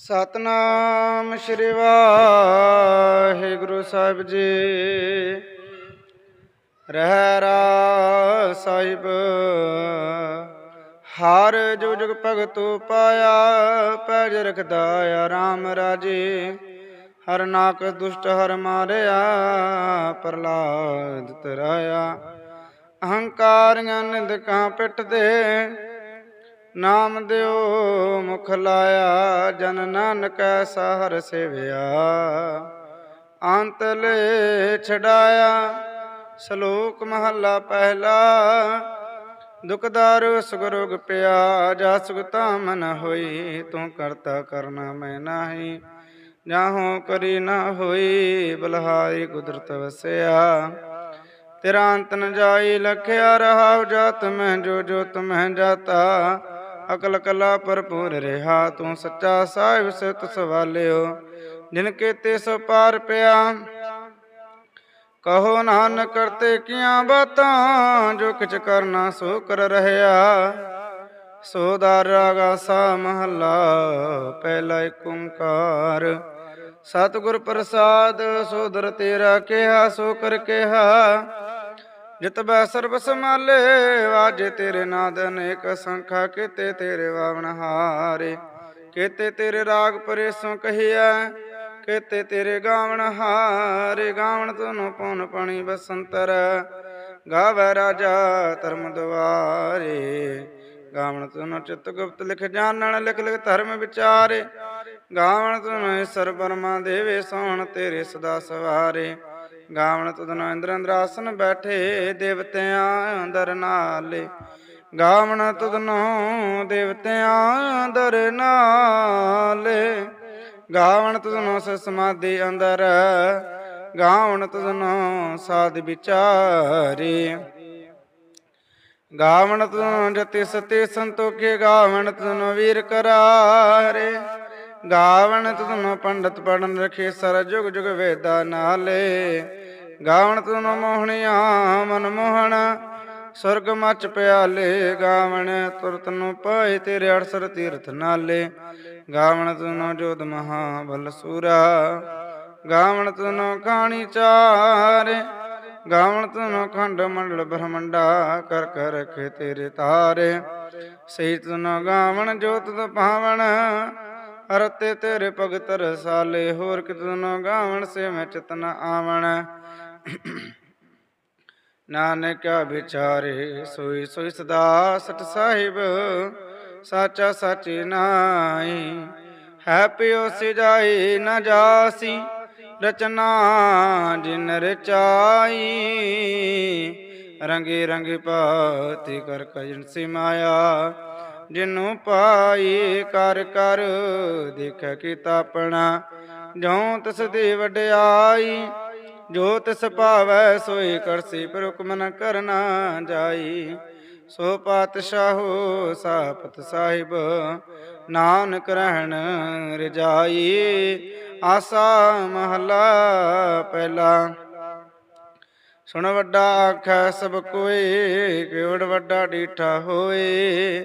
ਸਤਨਾਮ ਸ਼੍ਰੀ ਵਾਹਿਗੁਰੂ ਸਾਹਿਬ ਜੀ। ਰਹਿ ਰਾ ਸਾਹਿਬ, ਹਰ ਜੁਗ ਜੁਗ ਭਗਤੂ ਪਾਇਆ, ਪੈਜ ਰਖਦਾ ਆਰਾਮ ਰਾਜੇ। ਹਰ ਨਾਕ ਦੁਸ਼ਟ ਹਰ ਮਾਰਿਆ ਪ੍ਰਲਾਦ ਤਰਾਇਆ। ਅਹੰਕਾਰੀਆਂ ਨਿੰਦਕਾਂ ਪਿੱਟਦੇ ਨਾਮ ਦਿਓ, ਮੁਖ ਲਾਇਆ, ਜਨ ਨਾਨਕ ਐਸਾ ਹਰ ਸੇਵਿਆ। ਅੰਤ ਲੈ ਛਡਾਇਆ, ਸ਼ਲੋਕ ਮਹੱਲਾ ਪਹਿਲਾ। ਦੁਖਦਾਰ ਸੁਗਰੁਗ ਪਿਆ, ਜਾ ਸੁਗਤਾ ਮਨ ਹੋਈ, ਤੂੰ ਕਰਤਾ ਕਰਨਾ ਮੈਂ ਨਾਹੀ। ਜਾਹੋ ਕਰੀ ਨਾ ਹੋਈ ਬਲਹਾਰੀ ਕੁਦਰਤ ਵਸਿਆ। ਤੇਰਾ ਅੰਤ ਨ ਜਾਈ, ਲਖਿਆ ਰਹਾ ਜਾਤ ਮੈਂ, ਜੋ ਜੋ ਤੁਮਹਿ ਜਾਤਾ। ਅਕਲ ਕਲਾ ਭਰਪੂਰ ਰਿਹਾ, ਤੂੰ ਸੱਚਾ ਸਾਹਿਬ ਸਿਤ ਸਵਾਲਿਓ, ਜਿਨ ਕੀਤੇ ਸੋ ਪਾਰ ਪਿਆ। ਕਹੋ ਨਾਨਕ, ਕਰਤੇ ਕੀਆਂ ਬਾਤਾਂ, ਜੋ ਕਿਛ ਕਰਨਾ ਸੋ ਕਰ ਰਹਿਆ ਸੋ ਦਰ ਸਾ ਮਹੱਲਾ, ਪਹਿਲਾ ਏਕ ਓੰਕਾਰ। ਸਤਿਗੁਰ ਪ੍ਰਸਾਦ ਸੋਦਰ ਤੇਰਾ ਕਿਹਾ, ਸੋ ਕਰ ਕਿਹਾ। ਜਿਤ ਬੈ ਸਰਬ ਸਮਾਲੇ ਵਾਜੇ ਤੇਰੇ ਨਾਦ ਅਨੇਕ ਸੰਖਾ, ਕੀਤੇ ਤੇਰੇ ਵਾਵਣ ਹਾਰੇ। ਕੀਤੇ ਤੇਰੇ ਰਾਗ ਪਰੇਸੋਂ ਕਹੀਆ ਕੀਤੇ ਤੇਰੇ ਗਾਵਣ ਹਾਰੇ। ਗਾਵਣ ਤੁਨੋ ਪਉਨ ਪਣੀ ਬਸੰਤਰ, ਗਾਵੇ ਰਾਜਾ ਧਰਮ ਦੁਆਰੇ। ਗਾਵਣ ਤੁਨੋ ਚਿਤ ਗੁਪਤ ਲਿਖ ਜਾਣਨ ਲਿਖ ਲਿਖ ਧਰਮ ਵਿਚਾਰੇ। ਗਾਵਣ ਤੁਨੋ ਸਰ ਬਰਮਾ ਦੇਵੇ, ਸੋਹਣ ਤੇਰੇ ਸਦਾ ਸਵਾਰੇ। ਗਾਵਣ ਤੁਧਨੋ ਇੰਦਰ ਇੰਦਰ ਆਸਨ ਬੈਠੇ ਦੇਵਤਿਆਂ ਅੰਦਰ ਨਾਲੇ। ਗਾਵਣ ਤੁਧਨੋ ਦੇਵਤਿਆਂ ਅੰਦਰ ਨਾਲੇ। ਗਾਵਣ ਤੁਧਨੋ ਸਮਾਧੀ ਅੰਦਰ, ਗਾਵਣ ਤੁਧਨੋ ਸਾਧ ਵਿਚਾਰੇ। ਗਾਵਣ ਤੁਧਨੋ ਜਤੀ ਸਤੀ ਸੰਤੋਖੇ, ਗਾਵਣ ਤੁਧਨੋ ਵੀਰ ਕਰਾਰੇ। ਗਾਵਣ ਤੁਧਨੋ ਪੰਡਤ ਪੜਨ ਰਖੇ ਸਰ ਜੁਗ ਜੁਗ ਵੇਦਾ ਨਾਲੇ। ਗਾਵਣ ਤੁਧਨੋ ਮੋਹਣਿਆ ਮਨ ਮੋਹਣ, ਸੁਰਗ ਮਚ ਪਿਆਲੇ। ਗਾਵਣ ਤੁਰਤ ਨੂੰ ਪਾਏ ਤੇਰੇ ਅੜਸਰ ਤੀਰਥ ਨਾਲੇ। ਗਾਵਣ ਤੁਧਨੋ ਜੋਧ ਮਹਾ ਬਲ ਸੂਰਾ। ਗਾਵਣ ਤੁਧਨੋ ਖਾਣੀ ਚਾਰੇ, ਗਾਵਣ ਤੁਨੋ ਖੰਡ ਮੰਡਲ ਬ੍ਰਹਮੰਡਾ। ਕਰ ਕਰ ਰਖੇ ਤੇਰੇ ਤਾਰੇ। ਸਹੀ ਤੁਨੋ ਗਾਵਣ ਜੋਤ ਤ ਪਾਵਣ ਤੇਰੇ ਭਗਤ ਰਸਾਲੇ ਹੋਰ ਕਿਤਨੋ ਗਾਵਣ ਸੇ ਮੈਂ ਚਤਨ ਆਵਣ। ਨਾਨਕ ਵਿਚਾਰੇ, ਸੋਈ ਸੋਈ ਸਦਾ ਸਤ ਸਾਹਿਬ, ਸਾਚਾ ਸਾਚੀ ਨਾਈ ਹੈ ਪਿਓ ਸਿਜਾਈ ਨਾ ਜਾਸੀ, ਰਚਨਾ ਜਿਨ ਰਚਾਈ। ਰੰਗੇ ਰੰਗੇ ਪਾਤੀ ਕਰ ਕਜਨ ਸੀ ਮਾਇਆ ਜਿਨੂੰ ਪਾਈ ਕਰ ਕਰ ਦੇਖ ਕੀਤਾ ਆਪਣਾ। ਜਿਉ ਤਿਸ ਦੀ ਵਡਿਆਈ, ਜੋ ਤਿਸ ਭਾਵੈ ਸੋਈ ਕਰਸੀ, ਪਰ ਨ ਕਰਨਾ ਜਾਈ। ਸੋ ਪਾਤਸ਼ਾਹੋ ਸਾਪਤ ਸਾਹਿਬ, ਨਾਨਕ ਰਹਿਣ ਰਜਾਈ। ਆਸਾ ਮਹਲਾ ਪਹਿਲਾ। ਸੁਣ ਵੱਡਾ ਆਖੈ, ਸਭ ਕੋਏ ਕਿਉੜ ਵੱਡਾ ਡੀਠਾ ਹੋਏ।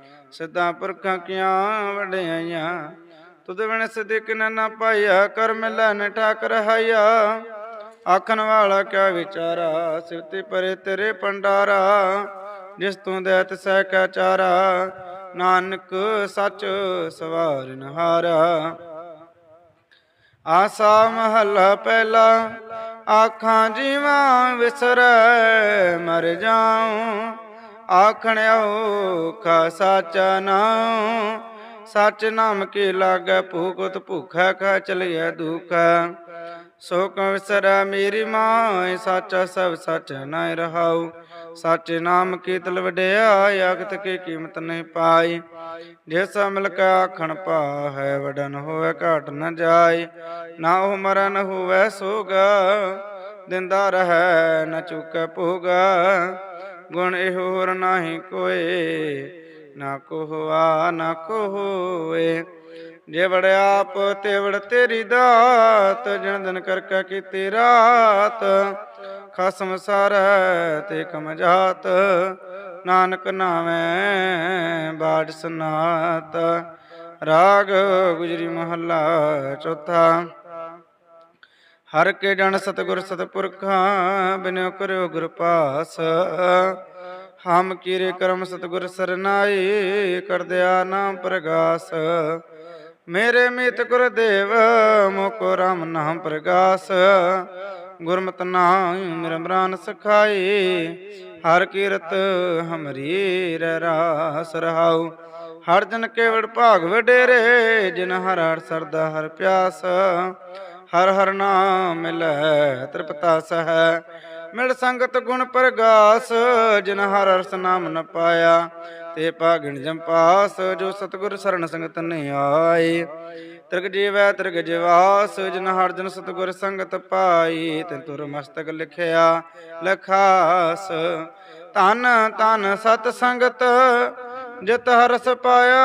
ਸਿੱਧਾ ਪੁਰਖਾਂ ਕੀਆਂ ਵਡਿਆਈਆਂ? ਤੁਧ ਬਿਨ ਸਦਿਕ ਨ ਨਾ ਪਾਇਆ, ਕਰ ਮਿਲੈ ਨ ਠਾਕ ਰਹਾਇਆ ਆਖਣ ਵਾਲਾ ਕਿਆ ਵਿਚਾਰਾ ਸਿਰਤੇ ਪਰੇ ਤੇਰੇ ਪੰਡਾਰਾ ਜਿਸ ਤੂੰ ਦੇਤ ਸਹਿ ਕੈ ਚਾਰਾ। ਨਾਨਕ ਸਚ ਸਵਾਰਨ ਹਾਰਾ ਆਸਾ ਮਹੱਲਾ ਪਹਿਲਾ, ਆਖਾਂ ਜੀਵਾਂ ਵਿਸਰੈ, ਮਰ ਜਾਉ। ਆਖਣ ਔਖਾ ਸਾਚਾ ਨਾਉ ਸੱਚ ਨਾਮ ਕੇ ਲਾਗੈ ਭੂਖਤ ਭੁਖੈ ਕਾ ਚਲਿਐ ਦੁਖ। ਸੋ ਕਉ ਵਿਸਰੈ ਮੇਰੀ ਮਾਇ, ਸਾਚਾ ਸਭ ਸਚ ਨਾਇ ਰਹਾਉ। ਸਾਚੇ ਨਾਮ ਕੀਤਲ ਵਡਿਆਈ ਅਗਤ ਕੀ ਕੀਮਤ ਨਹੀਂ ਪਾਈ। ਜਿਸ ਮਿਲ ਕਾ ਆਖਣ ਪਾ ਹੈ ਵਡਨ ਹੋਵੇ ਘਾਟ ਨ ਜਾਏ ਨਾ ਉਹ ਮਰਨ ਹੋਵੇ ਸੋਗ, ਦਿੰਦਾ ਰਹੈ ਨ ਚੁਕੈ ਭੋਗ। ਗੁਣ ਇਹ ਹੋਰ ਨਾਹੀ ਕੋਏ। ਨਾ ਕੋ ਹੋਆ ਨਾ ਕੋ ਹੋਏ ਜੇ ਆਪ ਤੇ ਤੇਰੀ ਦਾਤ। ਜਨ ਦਿਨ ਕਰ ਕੀਤੀ ਰਾਤ। ਖਸਮ ਸਾਰ ਤੇ ਕਮ ਜਾਤ। ਨਾਨਕ ਨਾਵੇਂ ਬਾੜ ਸਨਾਤ। ਰਾਗ ਗੁਜਰੀ ਮਹੱਲਾ ਚੌਥਾ। ਹਰ ਕੇ ਜਨ ਸਤਗੁਰ ਸਤਪੁਰਖਾਂ ਬਿਨਿ ਕਰਿਓ ਗੁਰ ਪਾਸ। ਹਮ ਕੀਰੇ ਕਰਮ ਸਤਗੁਰ ਸਰਨਾਈ ਕਰਦਿਆ ਨਾਮ ਪ੍ਰਗਾਸ। ਮੇਰੇ ਮਿਤ ਗੁਰ ਦੇਵ, ਮੋਕੋ ਰਾਮ ਨਾਮ ਪ੍ਰਗਾਸ। ਗੁਰਮਤਿ ਨਾਮ ਮਿਰਮਰਾਨ ਸਖਾਈ, ਹਰ ਕੀਰਤ ਹਮਰੀ ਰਹਿ ਰਾਸ ਰਹਾਉ। ਹਰ ਜਨ ਕੇਵੜ ਭਾਗ ਵਡੇਰੇ, ਜਿਨ ਹਰ ਹਰ ਸਰਦਾ ਹਰ ਪਿਆਸ। ਹਰ ਹਰ ਨਾਮ ਮਿਲੈ, ਤ੍ਰਿਪਤਾ ਸਹੈ। ਮਿਲ ਸੰਗਤ ਗੁਣ ਪ੍ਰਗਾਸ, ਜਿਨ ਹਰ ਹਰਸ ਨਾਮ ਨ ਪਾਇਆ। ਤੇ ਭਾਗਿਣ ਜੰਪਾਸ ਜੋ ਸਤਗੁਰ ਸਰਣ ਸੰਗਤ ਨਹੀਂ ਆਏ ਤ੍ਰਿਗ ਜੀਵੈ, ਤਿਰਗ ਜਿਵਾਸ, ਜਿਨ ਹਰ ਜਨ ਸਤਗੁਰ ਸੰਗਤ ਪਾਈ। ਤੇ ਤੁਰ ਮਸਤਕ ਲਿਖਿਆ, ਲਖਾਸ। ਧਨ ਧਨ ਸਤ ਸੰਗਤ, ਜਿਤ ਹਰਸ ਪਾਇਆ।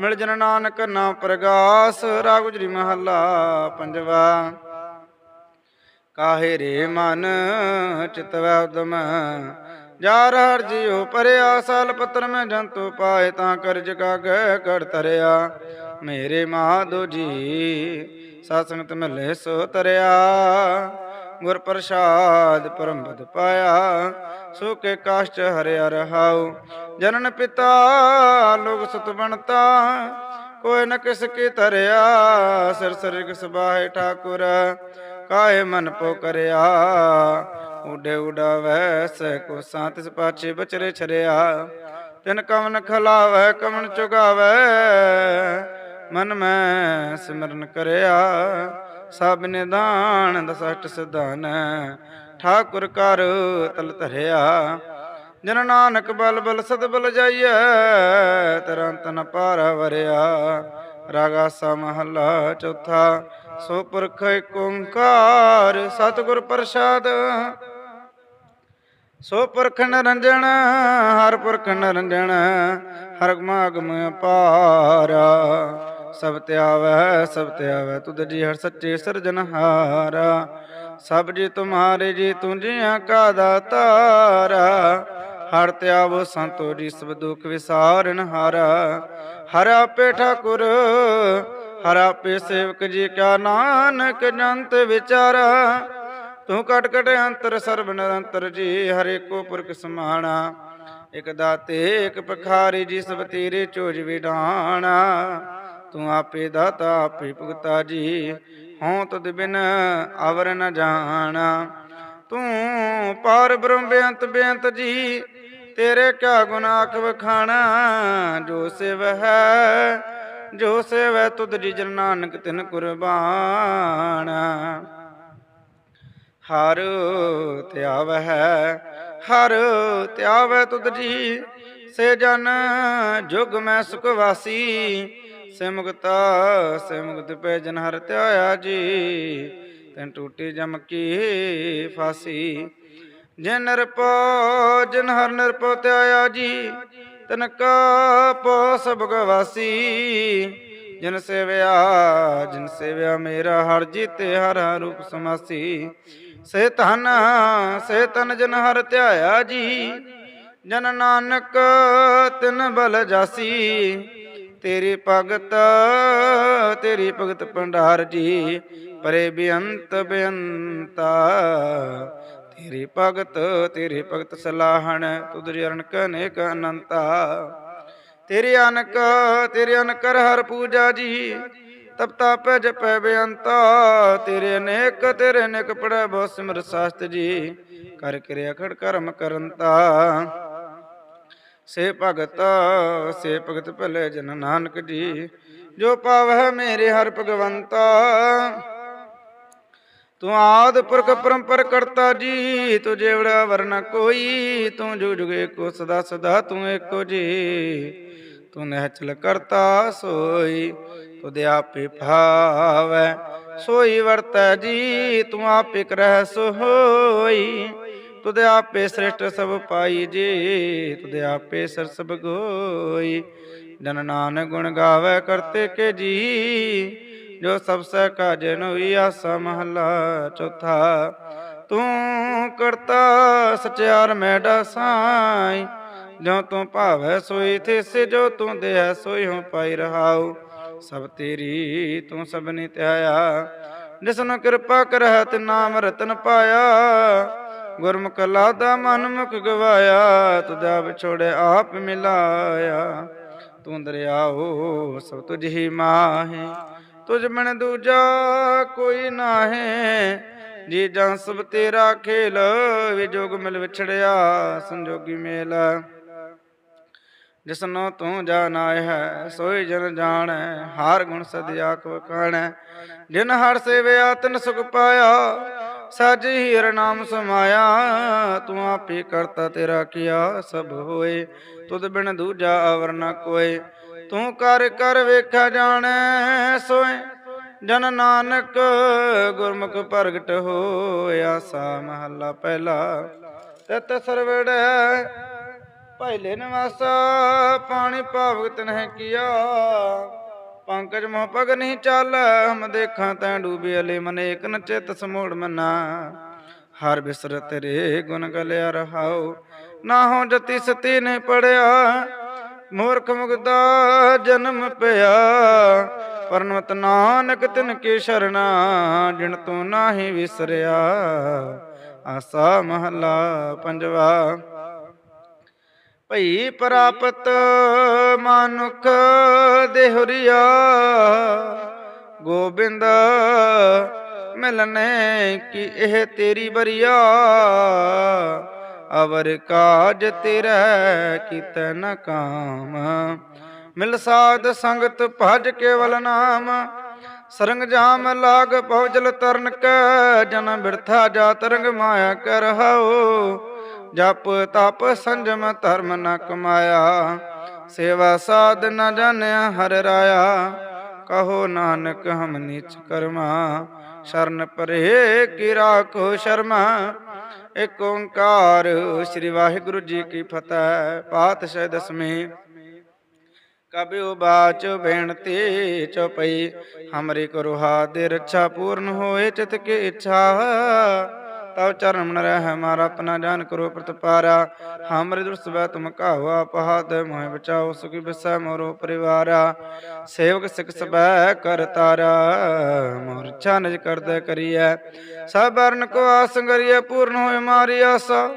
ਮਿਲ ਜਨ ਨਾਨਕ ਨਾਮ ਪ੍ਰਗਾਸ ਰਾਗ ਮਹੱਲਾ ਪੰਜਵਾ। ਕਾਹੇ ਰੇ ਮਨ ਚਿਤਵੈ ਉਦਮ ਜਾਰ ਹਰ ਜਿਉ ਪਰਿਆ ਸਾਲ ਪੱਤਰ ਮੈਂ ਜੰਤੂ ਪਾਏ, ਤਾਂ ਕਰਜ ਕਾਗੈ ਕਰ ਤਰਿਆ ਮੇਰੇ ਮਾਧੋ ਜੀ ਸਾਧ ਸੰਗਤ ਮਿਲੇ ਸੋ ਤਰਿਆ। ਗੁਰ ਪ੍ਰਸਾਦ ਪਰਮ ਪਾਇਆ ਸੋ ਕੇ ਕਾਸ਼ਟ ਹਰਿਆ ਰਹਾਉ। ਜਨਨ ਪਿਤਾ ਲੋਕ ਸੁਤ ਬਣਤਾ, ਕੋਈ ਨ ਕਿਸ ਕੀ ਤਰਿਆ ਸਿਰ ਸਰਿਗ ਸਬਾਹੇ ਠਾਕੁਰ ਕਾਏ ਮਨ ਪੋ ਕਰਿਆ। ਉਡੇ ਉਡਾਵੈ ਸੈ ਕੋ ਸਾਤ ਇਸ ਪਾਛੇ ਬਚਰੇ ਛਰਿਆ। ਤਿਨ ਕਵਨ ਖਲਾਵੈ ਕਵਨ ਚੁਗਾਵੈ, ਮਨ ਮੈਂ ਸਿਮਰਨ ਕਰਿਆ। ਸਭ ਨਿਦਾਨ ਦਸਟ ਸਿਧਾਨ ਠਾਕੁਰ ਕਰ ਤਲ ਧਰਿਆ। ਜਨ ਨਾਨਕ ਬਲ ਬਲ ਸਦ ਬਲ ਜਾਈਐ, ਤਰੰਤ ਨ ਪਾਰ ਵਰਿਆ। ਰਾਗਾ ਸਾ ਚੌਥਾ, ਸੋ ਪੁਰਖ ਏਕ ਓੰਕਾਰ, ਸਤਿਗੁਰ ਪ੍ਰਸਾਦ। ਸੋ ਪੁਰਖ ਨਿਰੰਜਨ ਹਰ ਪੁਰਖ ਨਿਰੰਜਨ ਹਰ ਗਮਾਗਮ ਅਪਾਰਾ। ਸਭ ਤੇ ਆਵੈ, ਸਭ ਤੇ ਤੁਧ ਜੀ ਹਰ ਸੱਚੇ ਸਿਰਜਨਹਾਰਾ ਸਭ ਜੀ ਤੁਮਾਰੇ ਜੀ ਤੁਝਿਆਂ ਕਾ ਦਾਤਾਰਾ ਹਰ ਤੇ ਆਵੋ ਸੰਤੋ ਜੀ ਸਭ ਦੁਖ ਵਿਸਾਰਨ ਹਾਰਾ। ਹਰ ਆਪੇ ਠਾਕੁਰ, ਹਰ ਆਪੇ ਸੇਵਕ ਜੀ ਕਾ ਨਾਨਕ ਜੰਤ ਵਿਚਾਰਾ। ਤੂੰ ਕਟ ਕਟ ਅੰਤਰ ਸਰਬ ਨਿਰੰਤਰ ਜੀ, ਹਰੇ ਕੋ ਪੁਰਖ ਸਮਾਣਾ। ਇਕ ਦਾਤੇ, ਇਕ ਪਖਾਰੀ ਜੀ ਸਭ ਤੇਰੇ ਚੋਜ ਵਿਡਾਣਾ। ਤੂੰ ਆਪੇ ਦਾਤਾ, ਆਪੇ ਭੁਗਤਾ ਜੀ। ਹਉ ਤਦ ਬਿਨ ਅਵਰ ਨ ਜਾਣਾ। ਤੂੰ ਪਾਰ ਬ੍ਰਹਮ ਬੇਅੰਤ ਬੇਅੰਤ ਜੀ, ਤੇਰੇ ਕਿਆ ਗੁਨਾਹ ਵਖਾਣਾ? ਜੋ ਸਿਵ ਹੈ, ਜੋ ਸੇਵੈ ਤੁਧ ਜੀ ਜਨ ਨਾਨਕ ਤਿਨ ਕੁਰਬਾਨ। ਹਰ ਧਿਆਵੈ ਹਰ ਧਿਆਵੈ ਤੁਧ ਜੀ। ਸੇ ਜਨ ਜੁਗ ਮੈਂ ਸੁਖ ਵਾਸੀ ਸੇ ਮੁਕਤਾ ਪੈ ਜਨ ਹਰ ਧਿਆਇਆ ਜੀ। ਤੈਨ ਟੂਟੀ ਜਮ ਕੀ ਫਾਸੀ। ਜਿਨ ਨਿਰਪੋ ਜਿਨ ਹਰ ਨਿਰਪੋ ਧਿਆਇਆ ਜੀ। ਤਨ ਕਾ ਪੋ ਸਭ ਗਵਾਸੀ। ਜਿਨ ਸੇਵਿਆ ਜਿਨ ਸੇਵਿਆ ਮੇਰਾ ਹਰ ਜੀਤੇ ਹਰ ਹਰ ਰੂਪ ਸਮਾਸੀ। ਸੇ ਧਨ, ਸੇ ਤਨ ਜਨ ਹਰ ਧਿਆਇਆ ਜੀ। ਜਨ ਨਾਨਕ ਤਿਨ ਬਲ ਜਾਸੀ। ਤੇਰੀ ਭਗਤ ਤੇਰੀ ਭਗਤ ਭੰਡਾਰ ਜੀ, ਪਰੇ ਬੇਅੰਤ ਬੇਅੰਤਾ। ਤੇਰੀ ਭਗਤ ਤੇਰੀ ਭਗਤ ਸਲਾਹਣ, ਤੁਧਰੀ ਅਰਣਕ ਅਨੇਕ ਅਨੰਤਾ। ਤੇਰੀ ਅਨਕ, ਤੇਰੇ ਅਨਕਰ ਹਰ ਪੂਜਾ ਜੀ, ਤਪ ਤਾਪੈ ਜਪੈ ਬੇਅੰਤਾ। ਤੇਰੇ ਅਨੇਕ ਤੇਰੇ ਅਨੇਕ ਪੜੈ ਬਹੁ ਸਿਮਰ ਸਾਸਤ ਜੀ, ਕਰ ਕਿਰਿਆ ਖੜ ਕਰਮ ਕਰੰਤਾ। ਸੇ ਭਗਤ ਸੇ ਭਗਤ ਭਲੇ ਜਨ ਨਾਨਕ ਜੀ, ਜੋ ਪਾਵਹਿ ਮੇਰੇ ਹਰ ਭਗਵੰਤਾ। ਤੂੰ ਆਦ ਪੁਰਖ ਪਰੰਪਰ ਕਰਤਾ ਜੀ, ਤੂੰ ਜੇਵੜਾ ਵਰਨ ਕੋਈ, ਤੂੰ ਜੁਗ ਜੁਗੇ ਕੋ ਸਦਾ ਸਦਾ ਤੂੰ ਏਕੋ ਜੀ। ਤੂੰ ਨਹਿਚਲ ਕਰਤਾ ਸੋਈ, ਤੁਧ ਆਪੇ ਭਾਵੈ, ਸੋਈ ਵਰਤੈ ਜੀ, ਤੂੰ ਆਪੇ ਕਰਹਿ ਸੋਈ। ਤੁਧ ਆਪੇ ਸ੍ਰਿਸ਼ਟ ਸਭ ਪਾਈ ਜੀ, ਤੁਧ ਆਪੇ ਸਰ ਸਭ ਗੋਈ। ਜਨ ਨਾਨਕ ਗੁਣ ਗਾਵੇ ਕਰਤੇ ਕੇ ਜੀ, ਜੋ ਸਭ ਸਹਿ ਕਾਜ ਨੋਈ ਆਸਾ ਮਹਲਾ ਚੌਥਾ। ਤੂੰ ਕਰਤਾ ਸਚਿਆਰ ਮੈਡਾ ਸਾਈ ਜੋ ਤੂੰ ਭਾਵੈ ਸੋਈ ਥਿਸ, ਜੋ ਤੂੰ ਦੇਹ ਸੋਈ ਹਉ ਪਾਈ ਰਹਾਉ। ਸਭ ਤੇਰੀ ਤੂੰ ਸਭਨੀ ਧਿਆਇਆ ਜਿਸਨ ਕਿਰਪਾ ਕਰਹਿ ਤੇ ਨਾਮ ਰਤਨ ਪਾਇਆ। ਗੁਰਮੁਖ ਲਾਦਾ ਮਨ ਮੁਖ ਗਵਾਇਆ, ਤੁਧਾ ਵਿਛੋੜੇ ਆਪ ਮਿਲਾਇਆ। ਤੂੰ ਦਰਿਆਓ, ਸਭ ਤੁਝ ਹੀ ਮਾਹੇ। ਤੁਝ ਮਨ ਦੂਜਾ ਕੋਈ ਨਾਹੀ। ਜੀ ਜਾਂ ਸਭ ਤੇਰਾ ਖੇਲ ਵਿਜੋਗ ਮਿਲ ਵਿਛੜਿਆ, ਸੰਜੋਗੀ ਮੇਲ। ਜਿਸਨੋ ਤੂੰ ਜਾਣਾਇ ਹੈ, ਸੋਈ ਜਨ ਜਾਣੈ, ਹਾਰ ਗੁਣ ਸਦ ਆਖ ਵਖਾਣੈ ਜਿਨ ਹਰ ਸੇਵਿਆ, ਤਨ ਸੁਖ ਪਾਇਆ ਸਜ ਹੀਰ ਨਾਮ ਸਮਾਇਆ, ਤੂੰ ਆਪੇ ਕਰਤਾ ਤੇਰਾ ਕੀਆ, ਸਭ ਹੋਏ। ਤੁਧ ਬਿਨ ਦੂਜਾ ਅਵਰ ਨ ਕੋਏ। ਤੂੰ ਕਰ ਕਰ ਵੇਖਿਆ ਜਾਣੈ ਸੋਏ। ਜਨ ਨਾਨਕ ਗੁਰਮੁਖ ਪ੍ਰਗਟ ਹੋਇਆ ਸਾ ਮਹੱਲਾ ਪਹਿਲਾ। ਤਤ ਸਰਵੜੈ ਪਹਿਲੇ ਨਿਵਾਸਾ ਪਾਣੀ ਭਾਵਕ ਤਨਹਿ ਕੀਆ। ਪੰਕਜ ਮੋਹ ਪਗ ਨਹੀਂ ਚੱਲ, ਹਮ ਦੇਖਾਂ ਤੈਂ ਡੂਬੀ ਅਲੇ ਮਨ ਏਕ ਨ ਚਿਤ ਸਮੋੜ ਮਨਾ। ਹਰ ਬਿਸਰ ਤੇਰੇ ਗੁਣ ਗਲਿਆ ਰਹਾਉ, ਨਾ ਹੋ ਜਤੀ ਸਤੀ ਨੇ ਪੜਿਆ। ਮੂਰਖ ਮੁਗਦਾ ਜਨਮ ਪਿਆ ਪਰਨਵਤ ਨਾਨਕ ਤਿਨ ਕੀ ਸ਼ਰਣਾ ਜਿਣ ਤੂੰ ਨਾਹੀ ਵਿਸਰਿਆ। ਆਸਾ ਮਹਲਾ ਪੰਜਵਾ। ਭਈ ਪ੍ਰਾਪਤ ਮਾਨੁਖ ਦੇਹੁਰੀਆ, ਗੋਬਿੰਦ ਮਿਲਨੇ ਕੀ ਇਹ ਤੇਰੀ ਬਰੀਆ ਅਵਰ ਕਾਜ ਤੇਰਾ ਕੀਤੈ ਨ ਕਾਮ। ਮਿਲ ਸਾਧ ਸੰਗਤ ਭਜ ਕੇਵਲ ਨਾਮ। ਸਰੰਗ ਜਾਮ ਲਾਗ ਪਹੁਜਲ ਤਰਨ ਕੈ, ਜਨ ਬਿਰਥਾ ਜਾ ਤਰੰਗ ਮਾਇਆ ਕਰ ਹਉ ਜਪ ਤਪ ਸੰਜਮ ਧਰਮ ਨ ਕਮਾਇਆ, ਸੇਵਾ ਸਾਧ ਨ ਜਾਣਿਆ ਹਰ ਰਾਇਆ। ਕਹੋ ਨਾਨਕ ਹਮ ਨੀਚ ਕਰਮਾ, ਸ਼ਰਨ ਪਰੇ ਕੀ ਰਾਖੋ ਸ਼ਰਮਾ। ਏਕ ਓੰਕਾਰ ਸ੍ਰੀ ਵਾਹਿਗੁਰੂ ਜੀ ਕੀ ਫਤਿਹ, ਪਾਤਸ਼ਾਹ ਦਸਵੇਂ। ਕਬਿਉ ਬਾਚ ਬੇਨਤੀ ਚਉਪਈ ਹਮਰੀ ਕਰੋ ਹਾਦੇ ਰੱਛਾ ਪੂਰਨ ਹੋਏ, ਚਿਤ ਕੀ ਇੱਛਾ। ਤਵ ਚਰਨ ਮਨ ਰਹਿ ਹਮਾਰਾ ਆਪਣਾ ਜਾਨ ਕਰੋ ਪ੍ਰਤਪਾਰਾ। ਹਮਰੇ ਦੁਰਸ ਬੈ ਤੁਮ ਕਾਹੋ ਆਪ ਮੋਹਿ ਬਚਾਓ, ਸੁਖੀ ਬਿਸੈ ਮੋਰੋ ਪਰਿਵਾਰਾ। ਸੇਵਕ ਸਿਖ ਸਬੈ ਕਰ ਤਾਰਾ ਮੋਰ ਇੱਛਾ ਨਿਜ ਕਰਦਾ ਕਰੀਐ। ਸਭ ਅਰਨ ਕੋ ਆਸੰਗਰੀਐ ਪੂਰਨ ਹੋਏ ਮਾਰੀ ਆਸਾ।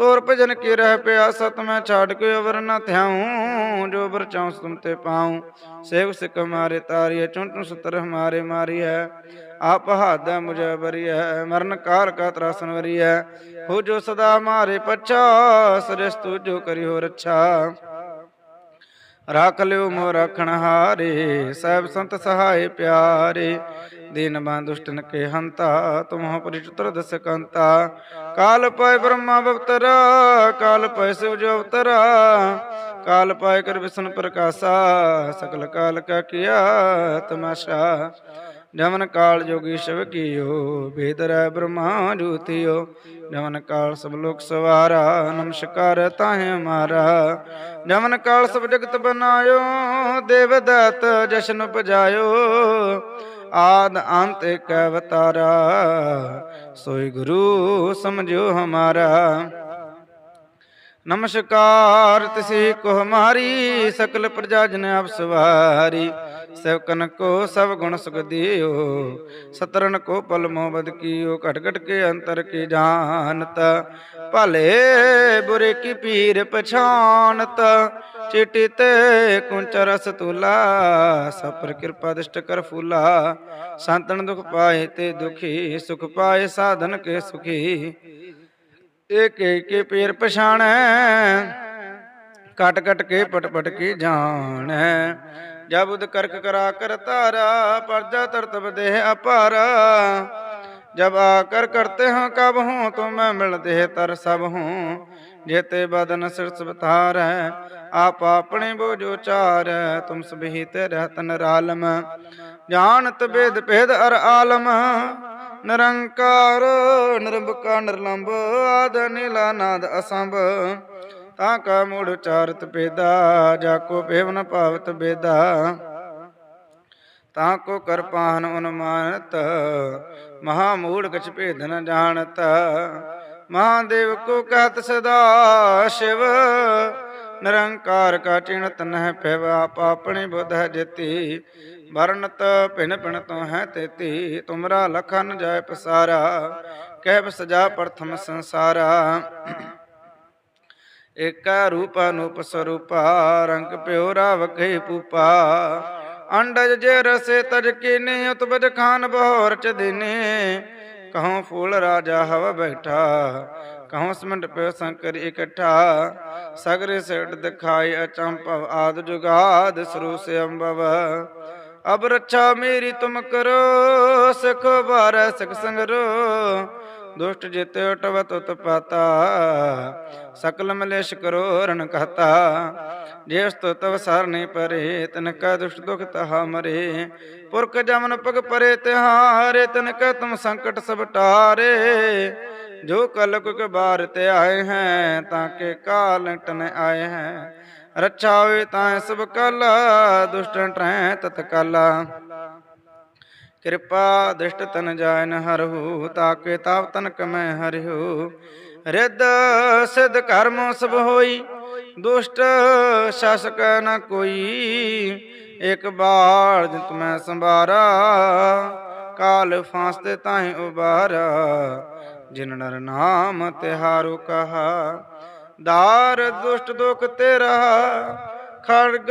ਤੋਰ ਭਜਨ ਕੀ ਰਹਿ ਪਿਆ, ਸਤ ਮੈਂ ਛਾੜ ਕੇ ਅਵਰ ਨ ਥਿਆਉ, ਜੋ ਬਰ ਚਾਉ ਤੁਮ ਤੇ ਪਾਉ। ਸੇਵ ਸਿਕ ਮਾਰੇ ਤਾਰੀਐ, ਚੁਣ ਸਤਰ ਹਮਾਰੇ ਮਾਰੀ ਹੈ ਆਪ ਹਾਦਾ ਮੁਝੇ ਬਰੀਐ ਮਰਨ ਕਾਲ ਕਾ ਤਰਾਸਨ ਹੈ ਹੋ ਜੋ ਸਦਾ ਮਾਰੇ ਪਛਾ ਸਰਿਸ ਤੂ ਜੋ ਕਰੀ ਹੋ ਰੱਛਾ ਰੱਖ ਲਿਓ ਮੋ ਰਖਣ ਹਾਰੇ, ਸਹਿਬ ਸੰਤ ਸਹਾਏ ਪਿਆਰੇ। ਦੀਨ ਬਾਂ ਦੁਸ਼ਟਨ ਕੇ ਹੰਤਾ, ਤੁਮਹ ਪਰਿਚਤਰ ਦਸ ਕੰਤਾ। ਕਾਲ ਪਾਇ ਬ੍ਰਹਮਾ ਬਵਤਰਾ, ਕਾਲ ਪਾਇ ਸਿਵ ਜੋ ਅਵਤਰਾ। ਕਾਲ ਪਾਇ ਕਰ ਵਿਸ਼ਨ ਪ੍ਰਕਾਸ਼ਾ, ਸਕਲ ਕਾਲ ਕਾ ਕੀਆ ਤਮਾਸ਼ਾ। ਜਮਨ ਕਾਲ ਜੋਗੀ ਸ਼ਿਵ ਕੀਓ ਬੇਦਰੈ ਬ੍ਰਹਮਾ ਜੋਤਿਓ। ਜਮਨ ਕਾਲ ਸਭ ਲੋਕ ਸਵਾਰਾ, ਨਮਸਕਾਰ ਤਾਹੇ ਮਾਰਾ। ਜਮਨ ਕਾਲ ਸਭ ਜਗਤ ਬਨਾਇਓ, ਦੇਵ ਦਤ ਜਸ਼ਨ ਪਜਾਇਓ ਆਦ ਅੰਤ ਏਕ ਅਵਤਾਰਾ। ਸੋਈ ਗੁਰੂ ਸਮਝੋ ਹਮਾਰਾ। ਨਮਸਕਾਰ, ਤਿਸੀ ਕੋ ਹਮਾਰੀ ਸਕਲ ਪ੍ਰਜਾ ਜਨ ਆਪ ਸਵਾਰੀ ਸੇਵਕਨ ਕੋ ਸਭ ਗੁਣ ਸੁਖ ਦਿਓ, ਸਤਰਨ ਕੋ ਪਲ ਮੋਬਦ ਕੀਓ, ਘਟ ਘਟ ਕੇ ਅੰਤਰ ਕੀ ਜਾਣਤ? ਭਲੇ ਬੁਰੇ ਕੀ ਪੀਰ ਪਛਾਨਤ ਚਿਟੀ ਤੇ ਕੁੰਚ ਰਸ ਤੁਲਾ ਸਪਰ ਕਿਰਪਾ ਦਿਸ਼ਟ ਕਰ ਫੂਲਾ। ਸੰਤਨ ਦੁਖ ਪਾਏ ਤੇ ਦੁਖੀ, ਸੁਖ ਪਾਏ ਸਾਧਨ ਕੇ ਸੁਖੀ। ਏਕ ਏਕੇ ਪੇਰ ਪਛਾਣੈ ਕਟ ਕਟ ਕੇ ਪਟ ਪਟ ਕੇ ਜਾਣੈ। ਜਬੁਦ ਕਰਕ ਕਰਾ ਕਰ ਤਾਰਾ ਪਰਜਾ ਤਰਤ ਬਦੇਹ ਅਪਾਰਾ। ਜਬ ਆ ਕਰ ਕਰਤੇ ਹਾਂ ਕਬ ਹੂੰ, ਤੂੰ ਮੈਂ ਮਿਲਦੇ ਤਰ ਸਭ ਹੂੰ। ਜੇਤੇ ਬਦਨ ਸਿਰਸ ਬਤਾਰ ਆਪ ਆਪਣੇ ਬੋਝੋ ਚਾਰ ਤੁਮ ਸਭੀ ਤੇ ਰਤਨ ਰਾਲਮ ਜਾਣਤ ਬੇਦ ਭੇਦ ਅਰ ਆਲਮ, ਨਿਰੰਕਾਰ ਨਿਰਭਕਾਰ ਨਿਰਲੰਭ, ਆਦ ਨੀਲਾ ਨਾਦ ਅਸੰਭ। ਤਾਂ ਕਾ ਮੂੜ ਉਚਾਰਤ ਪੇਦਾ, ਜਾ ਕੋ ਭੇਵਨ ਭਾਵਤ ਬੇਦਾ। ਤਾਂ ਕੋ ਕਰਪਾਨ ਉਨਮਾਨਤ ਮਹਾ ਮੂੜ ਕਛ ਭੇਦ ਨ ਜਾਣਤ। ਮਹਾਦੇਵ ਕੋ ਕਹਤ ਸਦਾ ਸ਼ਿਵ, ਨਿਰੰਕਾਰ ਕਾ ਚਿਣਤ ਨਹਿ ਪਿਵ ਆਪ ਆਪਣੀ ਬੁੱਧ ਹੈ ਜਤੀ। ਵਰਨਤ ਭਿਨ ਭਿਨ ਤੋਂ ਹੈ ਤੇਤੀ, ਤੁਮਰਾ ਲਖਨ ਜਾਇ ਪਸਾਰਾ, ਕਹਿ ਸਜਾ ਪ੍ਰਥਮ ਸੰਸਾਰਾ। ਏਕਾ ਰੂਪ ਅਨੂਪ ਸਰੂਪਾ, ਰੰਗ ਪਿਓ ਰਾਵ ਕਹੀ ਪੂਪਾ। ਅੰਡਜ ਜੇ ਰਸੇ ਤਜ ਕੀਨੇ, ਉਤਬਜ ਖਾਨ ਬਹੋਰ ਚ ਦਿਨੇ। ਕਹਉ ਫੂਲ ਰਾਜਾ ਹਵ ਬੈਠਾ, ਕਹਉ ਸਮੰਡ ਪਿਓ ਸੰਕਰ ਇਕੱਠਾ। ਸਗਰੇ ਸੇਟ ਦਿਖਾਈ ਅਚੰਪਵ ਆਦ ਜੁਗਾਦ ਸਰੂਸ ਅੰਬਵ ਅਬ ਰੱਛਾ ਮੇਰੀ ਤੁਮ ਕਰੋ, ਸਿਖ ਬਾਰ ਸਿਖ ਸੰਗਰੋ। ਦੁਸ਼ਟ ਜਿਤ ਟਵਤ ਉਤਪਾਤਾ ਸਕਲ ਮਲੇਸ਼ ਕਰੋ ਰਣ ਕਹਤਾ। ਜੇ ਸਤੁ ਤਵ ਸਰ ਪਰੇ, ਤਨ ਕਾ ਦੁਸ਼ਟ ਦੁਖ ਤਹਾ ਮਰੇ। ਪੁਰਖ ਜਮਨ ਪਗ ਪਰੇ ਤਿਹਾਰੇ, ਤਨ ਕਾ ਤੁਮ ਸੰਕਟ ਸਭ ਟਾਰੇ। ਜੋ ਕਲ ਕੁਕ ਬਾਰ ਤੇ ਆਏ ਹੈ, ਤਾਂ ਕੇ ਕਾਲ ਟਨ ਆਏ ਹੈ। ਰੱਛਾ ਹੋਏ ਤਾਂ ਸਭ ਕਲ ਦੁਸ਼ਟਨ ਟਰੈ ਤਤ ਕਿਰਪਾ ਦ੍ਰਿਸ਼ਟ ਤਨ ਜਾਇਨ ਹਰਹੂ, ਤਾਕੇ ਤਾਪ ਤਨ ਕਮੈ ਹਰਿਓ ਰਿੱਧ ਸਿਧ ਕਰਮ ਸਭ ਹੋਈ, ਦੁਸ਼ਟ ਸ਼ਾਸਕ ਨ ਕੋਈ। ਇਕ ਬਾਰ ਜਿ ਤੁਮੈ ਸੰਭਾਰਾ, ਕਾਲ ਫਾਸਤੇ ਤਾਹੇ ਉਬਾਰਾ। ਜਿਨ ਨਰ ਨਾਮ ਤਿਹਾਰੋ ਕਹਾ, ਦਾਰ ਦੁਸ਼ਟ ਦੁਖ ਤੇਰਾ। ਖੜਗ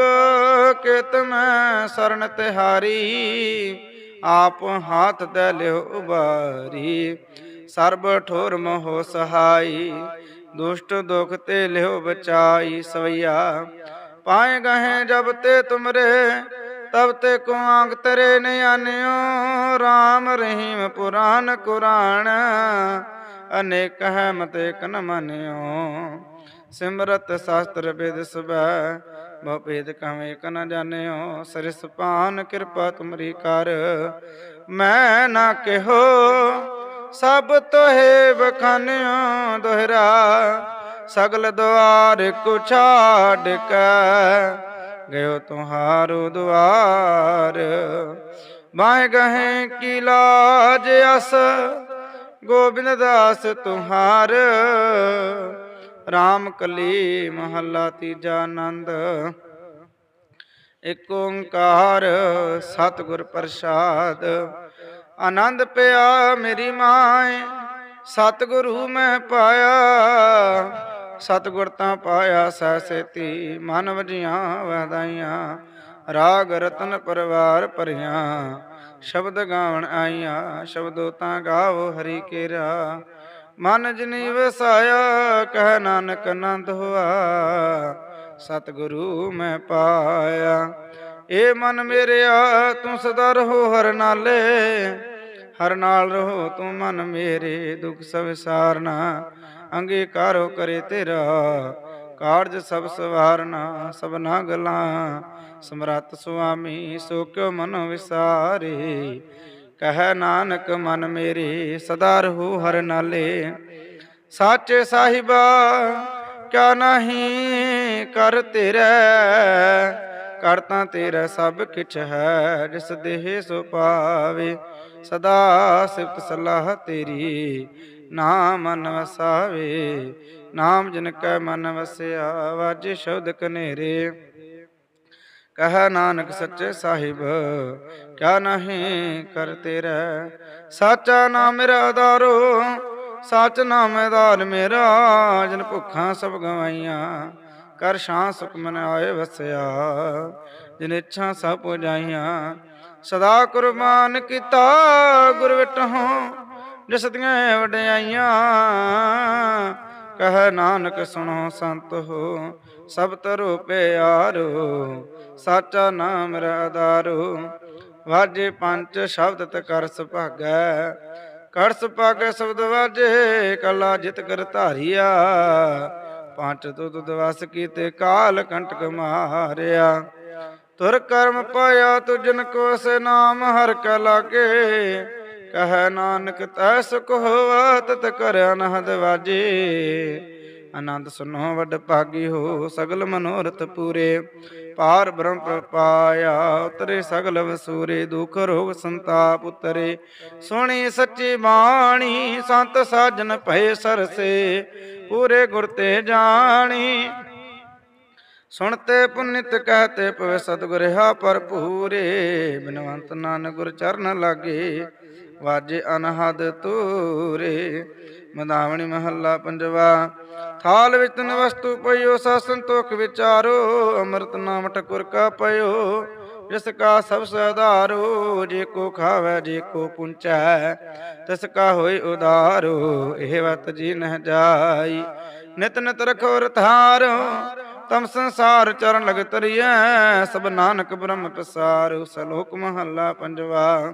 ਕਿਤ ਮੈਂ ਸਰਨ ਤਿਹਾਰੀ। ਆਪ ਹਾਥ ਦੇ ਲਿਓ ਉਬਾਰੀ, ਸਰਬ ਠੋਰ ਮੋਹ ਸਹਾਈ, ਦੁਸ਼ਟ ਦੁਖ ਤੇ ਲਿਓ ਬਚਾਈ ਸਵਈਆ। ਪਾਏ ਗਹੇ ਜਬ ਤੇ ਤੁਮਰੇ, ਤਬ ਤੇ ਕੋ ਆਂਗ ਤਰੇ ਨਿਆਨਿਓ RAM ਰਹੀਮ ਪੁਰਾਨ ਕੁਰਾਨ, ਅਨੇਕ ਹੈ ਮਤੇ ਕਨ ਮੰਨਿਓ। ਸਿਮਰਤ ਸ਼ਾਸਤਰ ਵੇਦ ਸਬੈ ਬਹੁ ਭੇਦ ਕਵੇਂ ਕ ਨ ਜਾਣਿਓ? ਸਰਿਸ ਪਾਨ ਕਿਰਪਾ ਤੁਮਰੀ ਕਰ। ਮੈਂ ਨਾ ਕਿਹੋ, ਸਭ ਤੋਹੇ ਬਖਾਨਿਓ ਦੁਹਰਾ। ਸਗਲ ਦੁਆਰ ਕੋ ਛਾੜ ਕੇ, ਗਇਓ ਤੁਹਾਰੋ ਦੁਆਰ। ਬਾਹ ਗਹੇ ਕੀ ਲਾਜ ਅਸ, ਗੋਬਿੰਦ ਦਾਸ ਤੁਹਾਰ। RAM ਕਲੀ ਮਹੱਲਾ ਤੀਜਾ ਆਨੰਦ। ਇਕ ਓੰਕਾਰ ਸਤਿਗੁਰ ਪ੍ਰਸਾਦ। ਆਨੰਦ ਪਿਆ ਮੇਰੀ ਮਾਏ, ਸਤਿਗੁਰੂ ਮੈਂ ਪਾਇਆ। ਸਤਿਗੁਰ ਤਾਂ ਪਾਇਆ ਸੈ ਸੇਤੀ, ਮਨ ਵਜੀਆਂ ਵਦਾਈਆਂ ਰਾਗ ਰਤਨ ਪਰਵਾਰ ਭਰੀਆਂ, ਸ਼ਬਦ ਗਾਵਣ ਆਈਆਂ। ਸ਼ਬਦੋ ਤਾਂ ਗਾਵੋ ਹਰੀ ਕੇਰਾ। ਮਨ ਜਨੀ ਵਸਾਇਆ ਕਹਿ ਨਾਨਕ ਆਨੰਦ ਹੋਆ। ਸਤਿਗੁਰੂ ਮੈਂ ਪਾਇਆ। ਏ ਮਨ ਮੇਰਿਆ, ਤੂੰ ਸਦਾ ਰਹੋ ਹਰ ਨਾਲੇ। ਹਰ ਨਾਲ ਰਹੋ ਤੂੰ ਮਨ ਮੇਰੇ, ਦੁਖ ਸਭ ਸਾਰਨਾ। ਅੰਗੀਕਾਰੋ ਕਰੇ ਤੇਰਾ, ਕਾਰਜ ਸਭ ਸਵਾਰਨਾ, ਸਭਨਾ ਗਲਾਂ। ਸਮਰੱਥ ਸੁਆਮੀ, ਸੋ ਕਿਉ ਮਨ ਵਿਸਾਰੇ। ਕਹੈ ਨਾਨਕ ਮਨ ਮੇਰੇ, ਸਦਾ ਰਹੂ ਹਰ ਨਾਲੇ। ਸਾਚੇ ਸਾਹਿਬਾ, ਕਿਆ ਨਹੀਂ ਕਰ ਤੇਰਾ? ਕਰਤਾ ਤੇਰਾ ਸਭ ਕਿਛ ਹੈ, ਜਿਸ ਦੇਹ ਸੋ ਪਾਵੇ। ਸਦਾ ਸਿਫਤ ਸਲਾਹ ਤੇਰੀ, ਨਾਮ ਮਨ ਵਸਾਵੇ। ਨਾਮ ਜਿਨ ਕੈ ਮਨ ਵਸਿਆ, ਵਾਜੇ ਸ਼ਬਦ ਕਨੇਰੇ। ਕਹ ਨਾਨਕ ਸੱਚੇ ਸਾਹਿਬ, ਕਿਆ ਨਹੀਂ ਕਰ ਤੇਰਾ। ਸਾਚਾ ਨਾਮ ਮੇਰਾ ਆਧਾਰੋ ਸੱਚ ਨਾਮ ਆਧਾਰ ਮੇਰਾ, ਜਨ ਭੁੱਖਾਂ ਸਭ ਗਵਾਈਆਂ, ਕਰ ਸ਼ਾਂ ਸੁਖ ਮਨ ਆਏ ਵਸਿਆ। ਜਿਨ ਇੱਛਾ ਸਭ ਪੁਜਾਈਆਂ, ਸਦਾ ਕੁਰਬਾਨ ਕੀਤਾ, ਗੁਰ ਵਿਟਹੁ, ਜਿਸ ਦੀਆਂ ਵਡਿਆਈਆਂ ਕਹ ਨਾਨਕ ਸੁਣੋ ਸੰਤ ਹੋ, ਸਭ ਤਰੋ ਪਿਆਰੋ, ਸਾਚਾ ਨਾਮ ਰ ਆਧਾਰੋ ਵਾਜੇ ਪੰਜ ਸ਼ਬਦ ਤ ਕਰ ਸੁਭਾਗੈ ਕੜਸ ਪਾਕੇ ਸ਼ਬਦ ਵਾਜੇ, ਕਲਾ ਜਿਤ ਕਰ ਧਾਰਿਆ। ਪੰਜ ਤੁਧ ਦਵਸ ਕੀਤੇ ਕਾਲ ਕੰਟਕ ਮਾਰਿਆ। ਤੁਰ ਕਰਮ ਪਾਇਆ ਤੁਜਨ ਕੋ ਸੇ ਨਾਮ ਹਰ ਕਾ ਲਾਗੇ ਕਹੈ ਨਾਨਕ, ਤੈ ਸੁਖ ਹੋਵਾ ਤਤ ਕਰ ਅਨਹਦ ਵਾਜੇ। ਆਨੰਦ ਸੁਨੋ ਵੱਡ ਭਾਗੀ ਹੋ ਸਗਲ ਮਨੋਰਥ ਪੂਰੇ। ਪਾਰ ਬ੍ਰਹਮ ਪ੍ਰਪਾਇਆ ਉਤਰੇ ਸਗਲ ਵਸੂਰੇ, ਦੁਖ ਰੋਗ ਸੰਤਾਪ ਉਤਰੇ। ਸੁਣੀ ਸੱਚੀ ਬਾਣੀ, ਸੰਤ ਸਾਜਨ ਭਏ ਸਰਸੇ। ਪੂਰੇ ਗੁਰ ਤੇ ਜਾਣੀ। ਸੁਣਤੇ ਪੁਨਿਤ ਕਹਤੇ ਪਵੇ ਸਤਿਗੁਰ, ਹਾ ਭਰਪੂਰੇ। ਬਿਨਵੰਤ ਨਾਨਕ ਗੁਰ ਚਰਨ ਲਾਗੇ। ਵਾਜੇ ਅਨਹਦ ਤੂਰੇ ਮਦਾਵਣੀ ਮਹੱਲਾ ਪੰਜਵਾ। ਥਾਲ ਵਿੱਚ ਤਨ ਵਸਤੂ ਪਈਓ ਸਾ ਸੰਤੋਖ ਵਿਚਾਰੋ, ਅੰਮ੍ਰਿਤ ਨਾਮ ਠਕੁਰ ਕਾ ਪਇਓ, ਜਿਸ ਕਾ ਸਭ ਸਧਾਰੋ ਜੇ ਕੋ ਖਾਵੇ, ਜੇ ਕੋ ਪੁੰਚੈ ਤਿਸ ਕਾ ਹੋਏ ਉਦਾਰੋ ਇਹ ਵਤ ਜੀ ਨਹ ਜਾਈ। ਨਿਤ ਨਿਤ ਰਖੋ ਰਥਾਰੋ, ਤਮ ਸੰਸਾਰ ਚਰਨ ਲਗ ਤਰੀਐ ਸਭ ਨਾਨਕ ਬ੍ਰਹਮ ਪਸਾਰੋ, ਸਲੋਕ ਮਹੱਲਾ ਪੰਜਵਾ।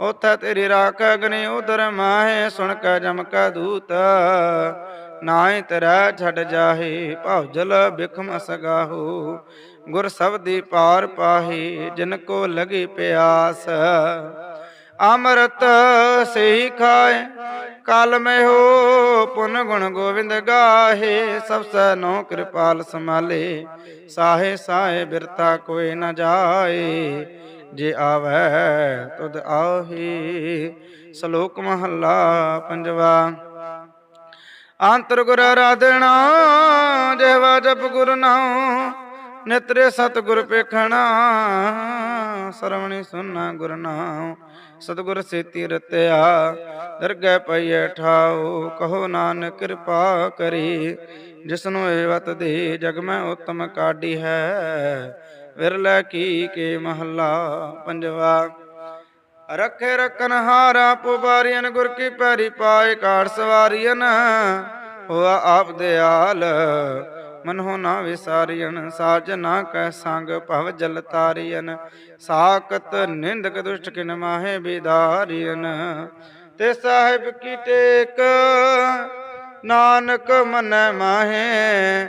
ਉਥੈ ਤੇਰੀ ਰਾਖ ਅਗਨੀ ਉਦਰ ਮਾਹੇ, ਸੁਣ ਕੈ ਜਮ ਕੈ ਦੂਤ। ਨਾਹੀ ਤੇਰਾ ਛੱਡ ਜਾਹੇ, ਭਉ ਬਿਖਮ ਅਸਗਾਹੂ ਗੁਰ ਸਬਦੀ ਪਾਰ ਪਾਹੀ, ਜਿਨ ਕੋ ਲਗੀ ਪਿਆਸ। ਅੰਮ੍ਰਿਤ ਸਹੀ ਖਾਏ, ਕਲ ਮੈਂ ਹੋ ਪੁਨ ਗੁਣ ਗੋਬਿੰਦ ਗਾਹੇ। ਸਭ ਸੈ ਨੋ ਕਿਰਪਾਲ ਸਮਾਲੇ ਸਾਹੇ ਸਾਹੇ ਬਿਰਤਾ ਕੋਈ ਨ ਜਾਏ। ਜੇ ਆਵੈ ਤੁਧ ਆਹੀ, ਸ਼ਲੋਕ ਮਹੱਲਾ ਪੰਜਵਾ। ਅੰਤਰ ਗੁਰ ਆਰਾਧਣਾ ਜਿਹਵਾ ਜਪ ਗੁਰ ਨਾਮ ਨਿਤਰੇ ਸਤ ਪੇਖਣਾ, ਸਰਵਣੀ ਸੁਨਾ ਗੁਰ ਨਾਮ ਸਤਗੁਰ ਸੇਤੀ ਰਤਿਆ, ਦਰਗਹਿ ਪਈਐ ਠਾਉ, ਕਹੋ ਨਾਨਕ ਕਿਰਪਾ ਕਰੀ। ਜਿਸਨੂੰ ਇਹ ਵਤ ਦੇ ਜਗ ਮੈਂ ਉਤਮ ਕਾਢੀ ਹੈ ਵਿਰਲੇ ਕੀ ਕੇ ਮਹੱਲਾ ਪੰਜਵਾ। ਰਖੇ ਰਖਨ ਹਾਰਾ ਪੁਬਾਰੀਨ ਗੁਰ ਕੀ ਪੈਰੀ ਪਾਏ ਕਾੜ ਸਵਾਰੀਨ ਹੋਆ ਆਪ ਦਿਆਲ ਮਨ ਨਾ ਵਿਸਾਰੀਨ ਸਾਜ ਨਾ ਕਹਿ ਸੰਗ ਭਵ ਜਲ ਤਾਰੀਨ ਸਾਕਤ ਨਿੰਦਕ ਦੁਸ਼ਟ ਕਿਨ ਮਾਹੇ ਬਿਦਾਰੀਨ ਤੇ ਸਾਹਿਬ ਕੀ ਟੇਕ, ਨਾਨਕ ਮਨ ਮਾਹੇ